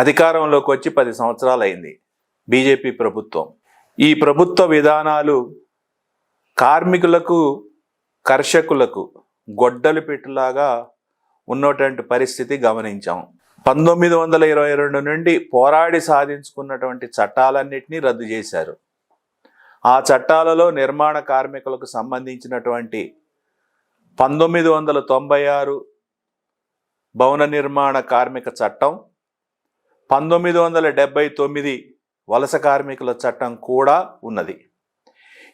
అధికారంలోకి వచ్చి పది సంవత్సరాలు అయింది బీజేపీ ప్రభుత్వం. ఈ ప్రభుత్వ విధానాలు కార్మికులకు కర్షకులకు గొడ్డలి పెట్టులాగా ఉన్నటువంటి పరిస్థితి గమనించాం. పంతొమ్మిది వందల ఇరవై రెండు నుండి పోరాడి సాధించుకున్నటువంటి చట్టాలన్నింటినీ రద్దు చేశారు. ఆ చట్టాలలో నిర్మాణ కార్మికులకు సంబంధించినటువంటి పంతొమ్మిది వందల తొంభై ఆరు భవన నిర్మాణ కార్మిక చట్టం పంతొమ్మిది వందల డెబ్బై తొమ్మిది వలస కార్మికుల చట్టం కూడా ఉన్నది.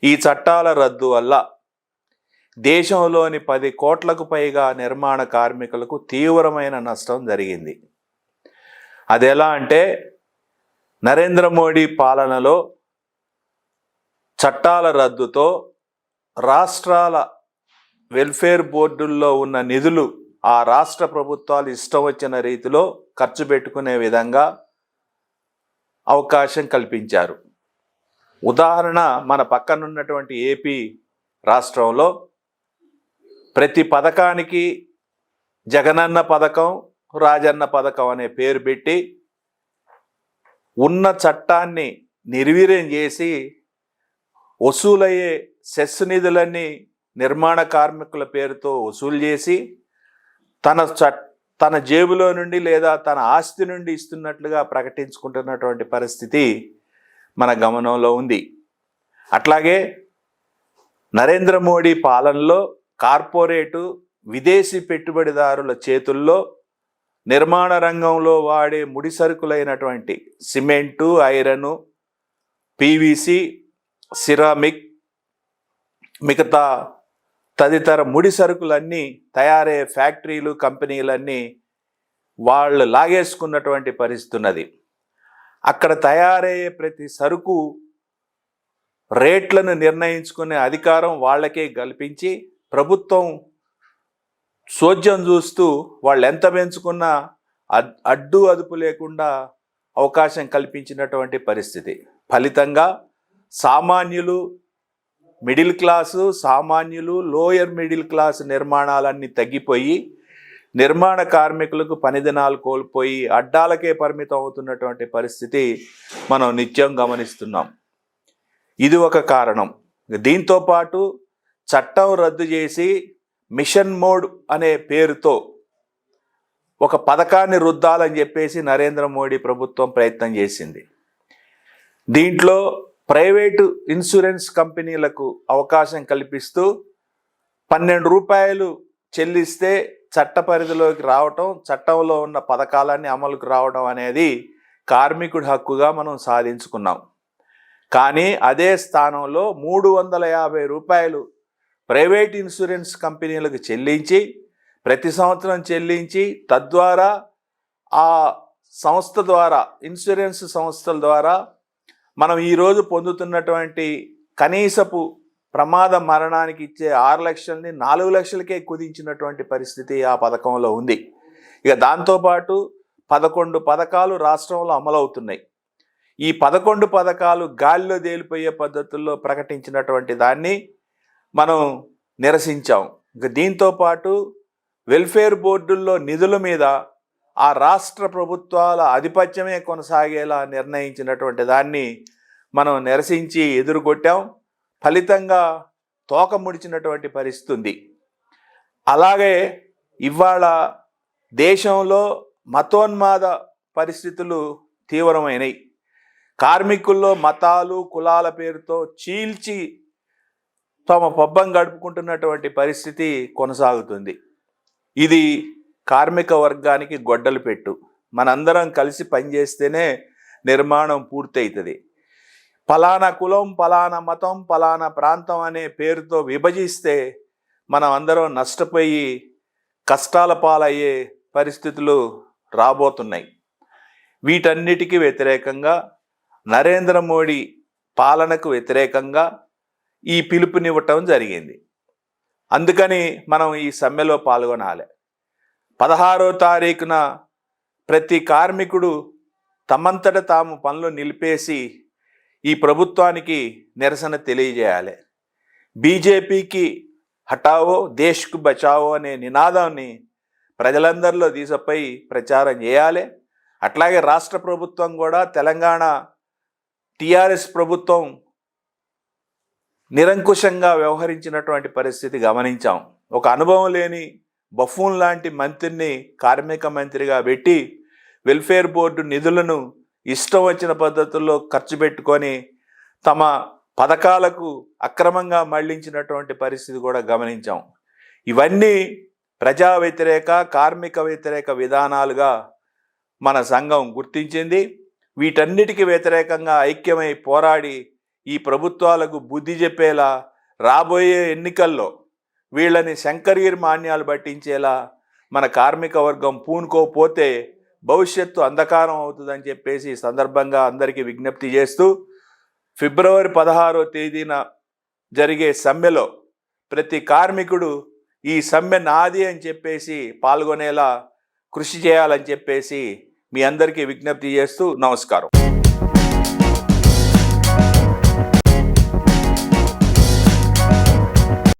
ఈ చట్టాల రద్దు వల్ల దేశంలోని పది కోట్లకు పైగా నిర్మాణ కార్మికులకు తీవ్రమైన నష్టం జరిగింది. అది ఎలా అంటే నరేంద్ర మోడీ పాలనలో చట్టాల రద్దుతో రాష్ట్రాల వెల్ఫేర్ బోర్డుల్లో ఉన్న నిధులు ఆ రాష్ట్ర ప్రభుత్వాలు ఇష్టం వచ్చిన రీతిలో ఖర్చు పెట్టుకునే విధంగా అవకాశం కల్పించారు. ఉదాహరణ మన పక్కనున్నటువంటి ఏపీ రాష్ట్రంలో ప్రతి పథకానికి జగనన్న పథకం రాజన్న పథకం అనే పేరు పెట్టి ఉన్న చట్టాన్ని నిర్వీర్యం చేసి వసూలయ్యే సెస్ నిధులన్నీ నిర్మాణ కార్మికుల పేరుతో వసూలు చేసి తన చట్ తన జేబులో నుండి లేదా తన ఆస్తి నుండి ఇస్తున్నట్లుగా ప్రకటించుకుంటున్నటువంటి పరిస్థితి మన గమనంలో ఉంది. అట్లాగే నరేంద్ర మోడీ పాలనలో కార్పొరేటు విదేశీ పెట్టుబడిదారుల చేతుల్లో నిర్మాణ రంగంలో వాడే ముడి సరుకులైనటువంటి సిమెంటు ఐరను పీవీసీ సిరామిక్ మిగతా తదితర ముడి సరుకులన్నీ తయారయ్యే ఫ్యాక్టరీలు కంపెనీలన్నీ వాళ్ళు లాగేసుకున్నటువంటి పరిస్థితి ఉన్నది అక్కడ తయారయ్యే ప్రతి సరుకు రేట్లను నిర్ణయించుకునే అధికారం వాళ్ళకే కల్పించి ప్రభుత్వం సోద్యం చూస్తూ వాళ్ళు ఎంత పెంచుకున్నా అడ్డు అదుపు లేకుండా అవకాశం కల్పించినటువంటి పరిస్థితి. ఫలితంగా సామాన్యులు మిడిల్ క్లాసు సామాన్యులు లోయర్ మిడిల్ క్లాస్ నిర్మాణాలన్నీ తగ్గిపోయి నిర్మాణ కార్మికులకు పనిదినాలు కోల్పోయి అడ్డాలకే పరిమితం అవుతున్నటువంటి పరిస్థితి మనం నిత్యం గమనిస్తున్నాం. ఇది ఒక కారణం. దీంతో పాటు చట్టం రద్దు చేసి మిషన్ మోడ్ అనే పేరుతో ఒక పథకాన్ని రుద్దాలని చెప్పేసి నరేంద్ర మోడీ ప్రభుత్వం ప్రయత్నం చేసింది. దీంట్లో ప్రైవేటు ఇన్సూరెన్స్ కంపెనీలకు అవకాశం కల్పిస్తూ పన్నెండు రూపాయలు చెల్లిస్తే చట్ట పరిధిలోకి రావటం చట్టంలో ఉన్న పథకాలన్నీ అమలుకు రావడం అనేది కార్మికుడి హక్కుగా మనం సాధించుకున్నాం. కానీ అదే స్థానంలో మూడు వందల యాభై రూపాయలు ప్రైవేట్ ఇన్సూరెన్స్ కంపెనీలకు చెల్లించి ప్రతి సంవత్సరం చెల్లించి తద్వారా ఆ సంస్థ ద్వారా ఇన్సూరెన్స్ సంస్థల ద్వారా మనం ఈరోజు పొందుతున్నటువంటి కనీసపు ప్రమాద మరణానికి ఇచ్చే ఆరు లక్షల్ని నాలుగు లక్షలకే కుదించినటువంటి పరిస్థితి ఆ పథకంలో ఉంది. ఇక దాంతోపాటు పదకొండు పథకాలు రాష్ట్రంలో అమలవుతున్నాయి. ఈ పదకొండు పథకాలు గాలిలో తేలిపోయే పద్ధతుల్లో ప్రకటించినటువంటి దాన్ని మనం నిరసించాం. ఇక దీంతో పాటు వెల్ఫేర్ బోర్డుల్లో నిధుల మీద ఆ రాష్ట్ర ప్రభుత్వాల ఆధిపత్యమే కొనసాగేలా నిర్ణయించినటువంటి దాన్ని మనం నిరసించి ఎదురుకొట్టాం ఫలితంగా తోక ముడిచినటువంటి పరిస్థితి ఉంది. అలాగే ఇవాళ దేశంలో మతోన్మాద పరిస్థితులు తీవ్రమైనవి కార్మికుల్లో మతాలు కులాల పేరుతో చీల్చి తమ పబ్బం గడుపుకుంటున్నటువంటి పరిస్థితి కొనసాగుతుంది. ఇది కార్మిక వర్గానికి గొడ్డలు పెట్టు. మనందరం కలిసి పనిచేస్తేనే నిర్మాణం పూర్తవుతుంది ఫలానా కులం ఫలానా మతం ఫలానా ప్రాంతం అనే పేరుతో విభజిస్తే మనం అందరం నష్టపోయి కష్టాల పాలయ్యే పరిస్థితులు రాబోతున్నాయి. వీటన్నిటికీ వ్యతిరేకంగా నరేంద్ర మోడీ పాలనకు వ్యతిరేకంగా ఈ పిలుపునివ్వటం జరిగింది. అందుకని మనం ఈ సమ్మెలో పాల్గొనాలి. పదహారో తారీఖున ప్రతి కార్మికుడు తమంతట తాము పనులు నిలిపేసి ఈ ప్రభుత్వానికి నిరసన తెలియజేయాలి. బీజేపీకి హటావో దేశ్కు బచావో అనే నినాదాన్ని ప్రజలందరిలో తీసపై ప్రచారం చేయాలి. అట్లాగే రాష్ట్ర ప్రభుత్వం కూడా తెలంగాణ టీఆర్ఎస్ ప్రభుత్వం నిరంకుశంగా వ్యవహరించినటువంటి పరిస్థితి గమనించాం. ఒక అనుభవం లేని బఫూన్ లాంటి మంత్రిని కార్మిక మంత్రిగా పెట్టి వెల్ఫేర్ బోర్డు నిధులను ఇష్టం వచ్చిన పద్ధతుల్లో ఖర్చు పెట్టుకొని తమ పథకాలకు అక్రమంగా మళ్ళించినటువంటి పరిస్థితి కూడా గమనించాం. ఇవన్నీ ప్రజా వ్యతిరేక కార్మిక వ్యతిరేక విధానాలుగా మన సంఘం గుర్తించింది. వీటన్నిటికీ వ్యతిరేకంగా ఐక్యమై పోరాడి ఈ ప్రభుత్వాలకు బుద్ధి చెప్పేలా రాబోయే ఎన్నికల్లో వీళ్ళని శంకరీర్ మాన్యాలు పట్టించేలా మన కార్మిక వర్గం పూనుకోపోతే భవిష్యత్తు అంధకారం అవుతుందని చెప్పేసి సందర్భంగా అందరికీ విజ్ఞప్తి చేస్తూ ఫిబ్రవరి పదహారో తేదీన జరిగే సమ్మెలో ప్రతి కార్మికుడు ఈ సమ్మె నాది అని చెప్పేసి పాల్గొనేలా కృషి చేయాలని చెప్పేసి మీ అందరికీ విజ్ఞప్తి చేస్తూ నమస్కారం.